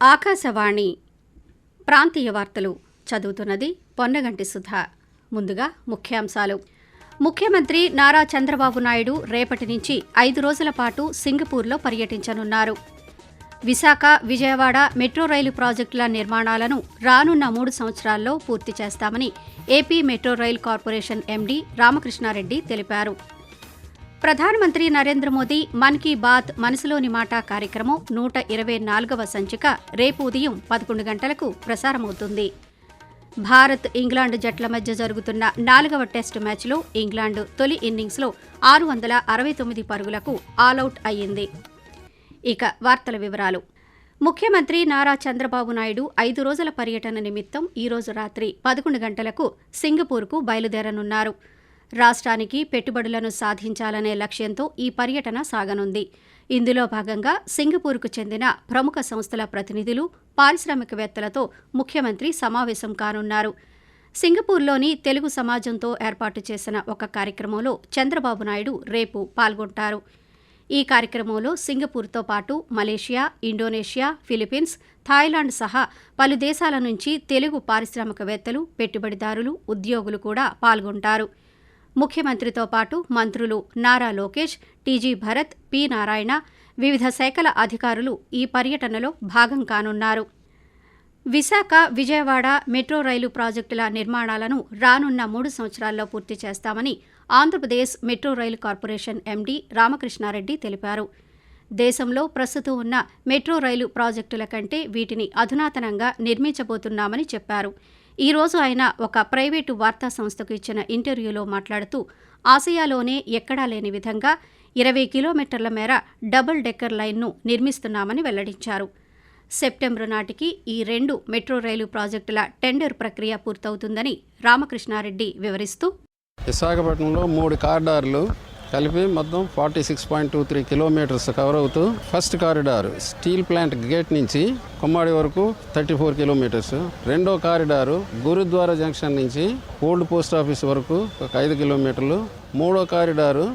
ఆకాశవాణి ప్రాంతీయ వార్తలు చదువుతున్నది పొన్నగంటి సుధా. ముందుగా ముఖ్యాంశాలు. ముఖ్యమంత్రి నారా చంద్రబాబు నాయుడు రేపటి నుంచి ఐదు రోజుల పాటు సింగపూర్లో పర్యటించనున్నారు. విశాఖ విజయవాడ మెట్రో రైలు ప్రాజెక్టుల నిర్మాణాలను రానున్న మూడు సంవత్సరాల్లో పూర్తి చేస్తామని AP metro rail corporation MD Ramakrishna Reddy తెలిపారు. ప్రధానమంత్రి నరేంద్ర మోదీ మన్ కీ బాత్ మనసులోని మాట కార్యక్రమం నూట ఇరవై నాలుగవ సంచిక రేపు ఉదయం పదకొండు గంటలకు ప్రసారమవుతుంది. భారత్ ఇంగ్లాండ్ జట్ల మధ్య జరుగుతున్న నాలుగవ టెస్టు మ్యాచ్లో ఇంగ్లాండ్ తొలి ఇన్నింగ్స్లో ఆరు వందల అరవై తొమ్మిది పరుగులకు ఆలౌట్ అయ్యింది. ఇక వార్తల వివరాలు. ముఖ్యమంత్రి నారా చంద్రబాబు నాయుడు ఐదు రోజుల పర్యటన నిమిత్తం ఈరోజు రాత్రి పదకొండు గంటలకు సింగపూర్కు బయలుదేరనున్నారు. రాష్ట్రానికి పెట్టుబడులను సాధించాలనే లక్ష్యంతో ఈ పర్యటన సాగనుంది. ఇందులో భాగంగా సింగపూర్కు చెందిన ప్రముఖ సంస్థల ప్రతినిధులు పారిశ్రామికవేత్తలతో ముఖ్యమంత్రి సమావేశం కానున్నారు. సింగపూర్లోని తెలుగు సమాజంతో ఏర్పాటు చేసిన ఒక కార్యక్రమంలో చంద్రబాబు నాయుడు రేపు పాల్గొంటారు. ఈ కార్యక్రమంలో సింగపూర్తో పాటు మలేషియా ఇండోనేషియా ఫిలిప్పీన్స్ థాయిలాండ్ సహా పలు దేశాల నుంచి తెలుగు పారిశ్రామికవేత్తలు పెట్టుబడిదారులు ఉద్యోగులు కూడా పాల్గొంటారు. ముఖ్యమంత్రితో పాటు మంత్రులు నారా లోకేష్ టీజీ భరత్ పి నారాయణ వివిధ శాఖల అధికారులు ఈ పర్యటనలో భాగం కానున్నారు. విశాఖ విజయవాడ మెట్రో రైలు ప్రాజెక్టుల నిర్మాణాలను రానున్న మూడు సంవత్సరాల్లో పూర్తి చేస్తామని Andhra Pradesh metro rail corporation MD Ramakrishna Reddy తెలిపారు. దేశంలో ప్రస్తుతం ఉన్న మెట్రో రైలు ప్రాజెక్టుల కంటే వీటిని అధునాతనంగా నిర్మించబోతున్నామని చెప్పారు. ఈరోజు ఆయన ఒక ప్రైవేటు వార్తా సంస్థకు ఇచ్చిన ఇంటర్వ్యూలో మాట్లాడుతూ ఆసియాలోనే ఎక్కడా లేని విధంగా ఇరవై కిలోమీటర్ల మేర డబుల్ డెక్కర్ లైన్ను నిర్మిస్తున్నామని వెల్లడించారు. సెప్టెంబరు నాటికి ఈ రెండు మెట్రో రైలు ప్రాజెక్టుల టెండర్ ప్రక్రియ పూర్తవుతుందని రామకృష్ణారెడ్డి వివరిస్తూ విశాఖపట్నంలో మూడు కారిడార్లు కలిపి మొత్తం forty six point two three kilometres cover అవుతూ first corridor steel plant gate నుంచి కొమ్మాడి వరకు థర్టీ ఫోర్ కిలోమీటర్స్. రెండో కారిడారు గురుద్వారా జంక్షన్ నుంచి ఓల్డ్ పోస్ట్ ఆఫీస్ వరకు ఒక ఐదు కిలోమీటర్లు. మూడో కారిడారు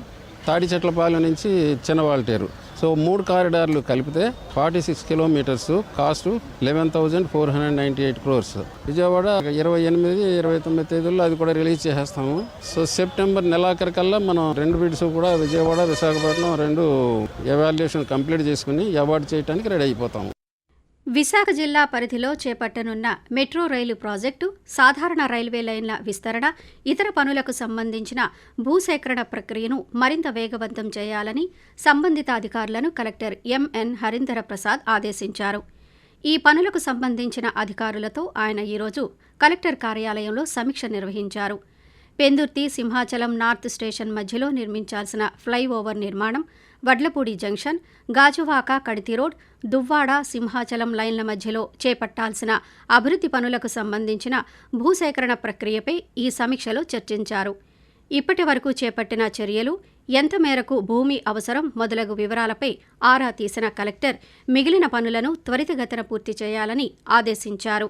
తాడిచెట్లపాలెం నుంచి చిన్నవాల్టేరు. సో మూడు కారిడార్లు కలిపితే forty six kilometres cost eleven thousand four hundred ninety eight crores. Vijayawada ఇరవై ఎనిమిది ఇరవై తొమ్మిది తేదీల్లో అది కూడా రిలీజ్ చేసేస్తాము. సో సెప్టెంబర్ నెలాఖరికల్లా మనం రెండు బిడ్స్ కూడా విజయవాడ విశాఖపట్నం రెండు ఎవాల్యుయేషన్ కంప్లీట్ చేసుకుని అవార్డు చేయడానికి రెడీ అయిపోతాము. విశాఖ జిల్లా పరిధిలో చేపట్టనున్న మెట్రో రైలు ప్రాజెక్టు సాధారణ రైల్వే లైన్ల విస్తరణ ఇతర పనులకు సంబంధించిన భూసేకరణ ప్రక్రియను మరింత వేగవంతం చేయాలని సంబంధిత అధికారులను కలెక్టర్ ఎంఎన్ హరీందర ప్రసాద్ ఆదేశించారు. ఈ పనులకు సంబంధించిన అధికారులతో ఆయన ఈరోజు కలెక్టర్ కార్యాలయంలో సమీక్ష నిర్వహించారు. పెందుర్తి సింహాచలం నార్త్ స్టేషన్ మధ్యలో నిర్మించాల్సిన ఫ్లైఓవర్ నిర్మాణం వడ్లపూడి జంక్షన్ గాజువాక కడితి రోడ్ దువ్వాడ సింహాచలం లైన్ల మధ్యలో చేపట్టాల్సిన అభివృద్ధి పనులకు సంబంధించిన భూసేకరణ ప్రక్రియపై ఈ సమీక్షలో చర్చించారు. ఇప్పటి వరకు చేపట్టిన చర్యలు ఎంత మేరకు భూమి అవసరం మొదలగు వివరాలపై ఆరా తీసిన కలెక్టర్ మిగిలిన పనులను త్వరితగతిన పూర్తి చేయాలని ఆదేశించారు.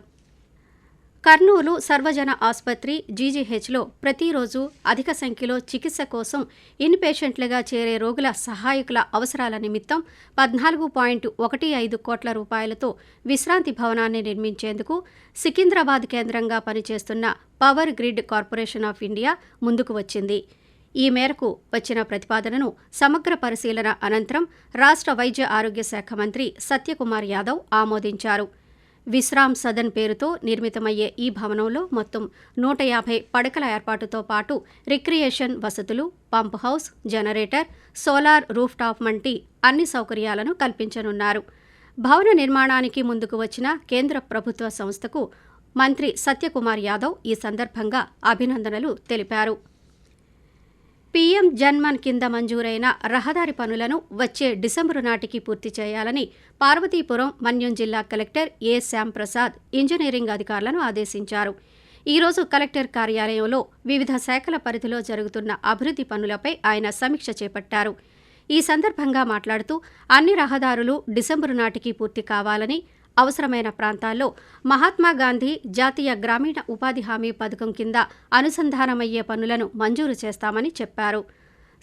కర్నూలు సర్వజన ఆసుపత్రి జీజీహెచ్లో ప్రతిరోజు అధిక సంఖ్యలో చికిత్స కోసం ఇన్ పేషెంట్లుగా చేరే రోగుల సహాయకుల అవసరాల నిమిత్తం పద్నాలుగు పాయింట్ ఒకటి ఐదు కోట్ల రూపాయలతో విశ్రాంతి భవనాన్ని నిర్మించేందుకు సికింద్రాబాద్ కేంద్రంగా పనిచేస్తున్న power grid corporation of India ముందుకు వచ్చింది. ఈ మేరకు వచ్చిన ప్రతిపాదనను సమగ్ర పరిశీలన అనంతరం రాష్ట్ర వైద్య ఆరోగ్య శాఖ మంత్రి సత్యకుమార్ యాదవ్ ఆమోదించారు. విశ్రామ్ సదన్ పేరుతో నిర్మితమయ్యే ఈ భవనంలో మొత్తం నూట యాభై పడకల ఏర్పాటుతో పాటు రిక్రియేషన్ వసతులు pump house generator solar roof top వంటి అన్ని సౌకర్యాలను కల్పించనున్నారు. భవన నిర్మాణానికి ముందుకు వచ్చిన కేంద్ర ప్రభుత్వ సంస్థకు మంత్రి సత్యకుమార్ యాదవ్ ఈ సందర్భంగా అభినందనలు తెలిపారు. పీఎం జన్మన్ కింద మంజూరైన రహదారి పనులను వచ్చే డిసెంబరు నాటికి పూర్తి చేయాలని పార్వతీపురం మన్యం జిల్లా కలెక్టర్ ఏ. శ్యాంప్రసాద్ ఇంజనీరింగ్ అధికారులను ఆదేశించారు. ఈ రోజు కలెక్టర్ కార్యాలయంలో వివిధ శాఖల పరిధిలో జరుగుతున్న అభివృద్ధి పనులపై ఆయన సమీక్ష చేపట్టారు. ఈ సందర్భంగా మాట్లాడుతూ అన్ని రహదారులు డిసెంబరు నాటికి పూర్తి కావాలని అవసరమైన ప్రాంతాల్లో మహాత్మాగాంధీ జాతీయ గ్రామీణ ఉపాధి హామీ పథకం కింద అనుసంధానమయ్యే పనులను మంజూరు చేస్తామని చెప్పారు.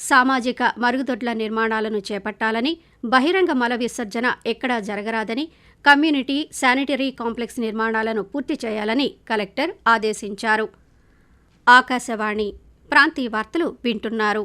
సామాజిక మరుగుదొడ్ల నిర్మాణాలను చేపట్టాలని బహిరంగ మల విసర్జన ఎక్కడా జరగరాదని కమ్యూనిటీ శానిటరీ కాంప్లెక్స్ నిర్మాణాలను పూర్తి చేయాలని కలెక్టర్ ఆదేశించారు. ఆకాశవాణి ప్రాంతీయ వార్తలు వింటున్నారు.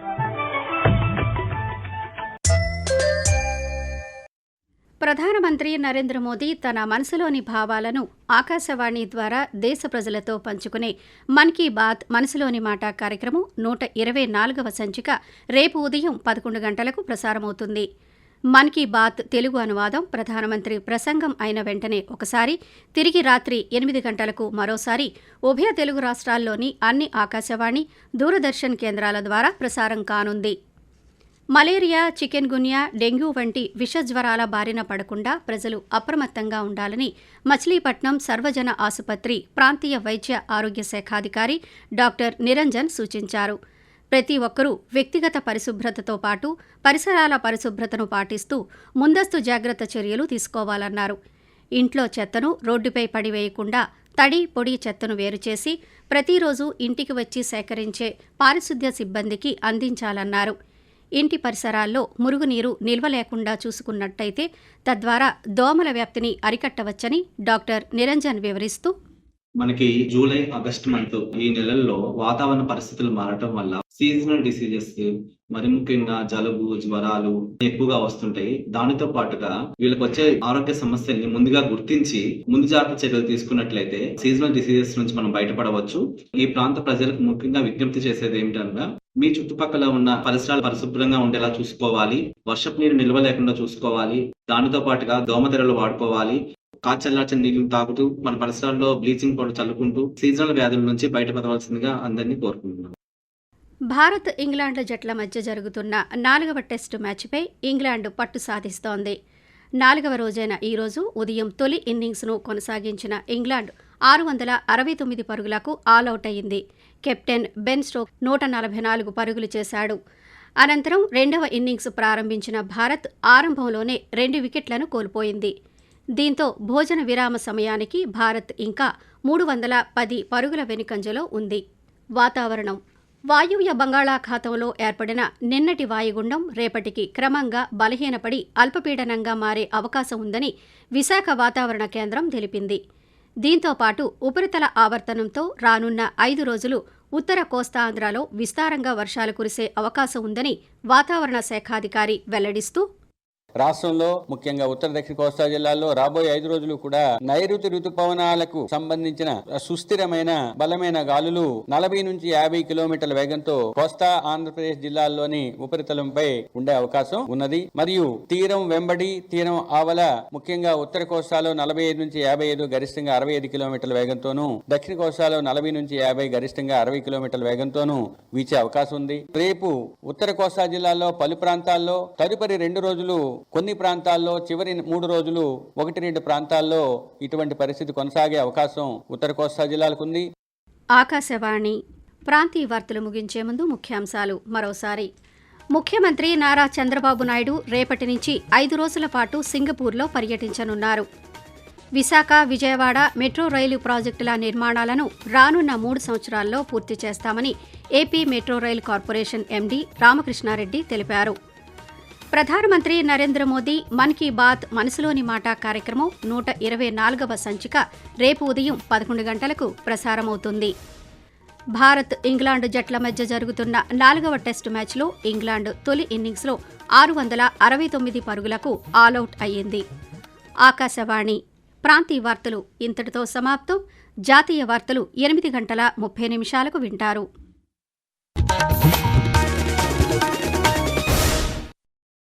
ప్రధానమంత్రి నరేంద్ర మోదీ తన మనసులోని భావాలను ఆకాశవాణి ద్వారా దేశ ప్రజలతో పంచుకునే మన్ కీ బాత్ మనసులోని మాట కార్యక్రమం నూట ఇరవై నాలుగవ సంచిక రేపు ఉదయం పదకొండు గంటలకు ప్రసారమవుతుంది. మన్ కీ బాత్ తెలుగు అనువాదం ప్రధానమంత్రి ప్రసంగం అయిన వెంటనే ఒకసారి తిరిగి రాత్రి ఎనిమిది గంటలకు మరోసారి ఉభయ తెలుగు రాష్ట్రాల్లోని అన్ని ఆకాశవాణి దూరదర్శన్ కేంద్రాల ద్వారా ప్రసారం కానుంది. మలేరియా చికెన్ గున్యా డెంగ్యూ వంటి విషజ్వరాల బారిన పడకుండా ప్రజలు అప్రమత్తంగా ఉండాలని మచిలీపట్నం సర్వజన ఆసుపత్రి ప్రాంతీయ వైద్య ఆరోగ్య శాఖాధికారి డాక్టర్ నిరంజన్ సూచించారు. ప్రతి ఒక్కరూ వ్యక్తిగత పరిశుభ్రతతో పాటు పరిసరాల పరిశుభ్రతను పాటిస్తూ ముందస్తు జాగ్రత్త చర్యలు తీసుకోవాలన్నారు. ఇంట్లో చెత్తను రోడ్డుపై పడివేయకుండా తడి పొడి చెత్తను వేరుచేసి ప్రతిరోజు ఇంటికి వచ్చి సేకరించే పారిశుద్ధ్య సిబ్బందికి అందించాలన్నారు. ఇంటి పరిసరాల్లో మురుగునీరు నిల్వ లేకుండా చూసుకున్నట్టయితే తద్వారా దోమల వ్యాప్తిని అరికట్టవచ్చని డాక్టర్ నిరంజన్ వివరిస్తూ మనకి జూలై ఆగస్ట్ మంత్ ఈ నెలల్లో వాతావరణ పరిస్థితులు మారటం వల్ల సీజనల్ డిసీజెస్ మరి ముఖ్యంగా జలుబు జ్వరాలు ఎక్కువగా వస్తుంటాయి. దానితో పాటుగా వీళ్ళకి వచ్చే ఆరోగ్య సమస్యల్ని ముందుగా గుర్తించి ముందు జాగ్రత్త చర్యలు తీసుకున్నట్లయితే సీజనల్ డిసీజెస్ నుంచి మనం బయటపడవచ్చు. ఈ ప్రాంత ప్రజలకు ముఖ్యంగా విజ్ఞప్తి చేసేది ఏమిటనగా మీ చుట్టుపక్కల ఉన్న పరిసరాలు పరిశుభ్రంగా ఉండేలా చూసుకోవాలి. వర్షపు నీరు నిల్వ లేకుండా చూసుకోవాలి. దానితో పాటుగా దోమతెరలు వాడుకోవాలి. కాచల్లాచని నీళ్ళు తాగుతూ మన పరిసరాల్లో బ్లీచింగ్ పౌడర్ చల్లుకుంటూ సీజనల్ వ్యాధుల నుంచి బయటపడవలసిందిగా అందరినీ కోరుకుంటున్నాం. భారత్ ఇంగ్లాండ్ జట్ల మధ్య జరుగుతున్న నాలుగవ టెస్టు మ్యాచ్పై ఇంగ్లాండ్ పట్టు సాధిస్తోంది. నాలుగవ రోజైన ఈ రోజు ఉదయం తొలి ఇన్నింగ్స్ను కొనసాగించిన ఇంగ్లాండ్ ఆరు వందల అరవై తొమ్మిది పరుగులకు ఆలౌట్ అయింది కెప్టెన్ బెన్ స్టోక్ నూట నలభై నాలుగు పరుగులు చేశాడు. అనంతరం రెండవ ఇన్నింగ్స్ ప్రారంభించిన భారత్ ఆరంభంలోనే రెండు వికెట్లను కోల్పోయింది. దీంతో భోజన విరామ సమయానికి భారత్ ఇంకా మూడు వందల పది పరుగుల వెనుకంజలో ఉంది. వాతావరణం. వాయువ్య బంగాళాఖాతంలో ఏర్పడిన నిన్నటి వాయుగుండం రేపటికి క్రమంగా బలహీనపడి అల్పపీడనంగా మారే అవకాశం ఉందని విశాఖ వాతావరణ కేంద్రం తెలిపింది. దీంతో పాటు ఉపరితల ఆవర్తనంతో రానున్న ఐదు రోజులు ఉత్తర కోస్తాంధ్రలో విస్తారంగా వర్షాలు కురిసే అవకాశం ఉందని వాతావరణ శాఖాధికారి వెల్లడిస్తూ రాష్ట్రంలో ముఖ్యంగా ఉత్తర దక్షిణ కోస్తా జిల్లాల్లో రాబోయే ఐదు రోజులు కూడా నైరుతి రుతుపవనాలకు సంబంధించిన సుస్థిరమైన బలమైన గాలులు నలభై నుంచి యాభై కిలోమీటర్ల వేగంతో కోస్తా ఆంధ్రప్రదేశ్ జిల్లాల్లోని ఉపరితలంపై ఉండే అవకాశం ఉన్నది. మరియు తీరం వెంబడి తీరం ఆవల ముఖ్యంగా ఉత్తర కోస్తాలో నలభై ఐదు నుంచి యాభై ఐదు గరిష్టంగా అరవై ఐదు కిలోమీటర్ల వేగంతోనూ దక్షిణ కోస్తాలో నలభై నుంచి యాభై గరిష్టంగా అరవై కిలోమీటర్ల వేగంతోనూ వీచే అవకాశం ఉంది. రేపు ఉత్తర కోస్తా జిల్లాలో పలు ప్రాంతాల్లో తదుపరి రెండు రోజులు కొన్ని ప్రాంతాల్లో చివరి మూడు రోజులు ఒకటి రెండు ప్రాంతాల్లో ఇటువంటి పరిస్థితి కొనసాగే అవకాశం ఉత్తర కోస్తా జిల్లాలకు ఉంది. ఆకాశవాణి ప్రాంతీయ వార్తలు ముగించే ముందు ముఖ్యాంశాలు మరోసారి. ముఖ్యమంత్రి నారా చంద్రబాబు నాయుడు రేపటి నుంచి ఐదు రోజుల పాటు సింగపూర్లో పర్యటించనున్నారు. విశాఖ విజయవాడ మెట్రో రైలు ప్రాజెక్టుల నిర్మాణాలను రానున్న మూడు సంవత్సరాల్లో పూర్తి చేస్తామని AP metro rail corporation MD Ramakrishna Reddy తెలిపారు. ప్రధానమంత్రి నరేంద్ర మోదీ మన్ కీ బాత్ మనసులోని మాట కార్యక్రమం నూట ఇరవై నాలుగవ సంచిక రేపు ఉదయం పదకొండు గంటలకు ప్రసారమవుతుంది. భారత్ ఇంగ్లాండ్ జట్ల మధ్య జరుగుతున్న నాలుగవ టెస్టు మ్యాచ్లో ఇంగ్లాండ్ తొలి ఇన్నింగ్స్లో ఆరు వందల అరవై తొమ్మిది పరుగులకు ఆలౌట్ అయ్యింది. ఆకాశవాణి ప్రాంతీయ వార్తలు ఇంతటితో సమాప్తం. జాతీయ వార్తలు ఎనిమిది గంటల ముప్పై నిమిషాలకు వింటారు.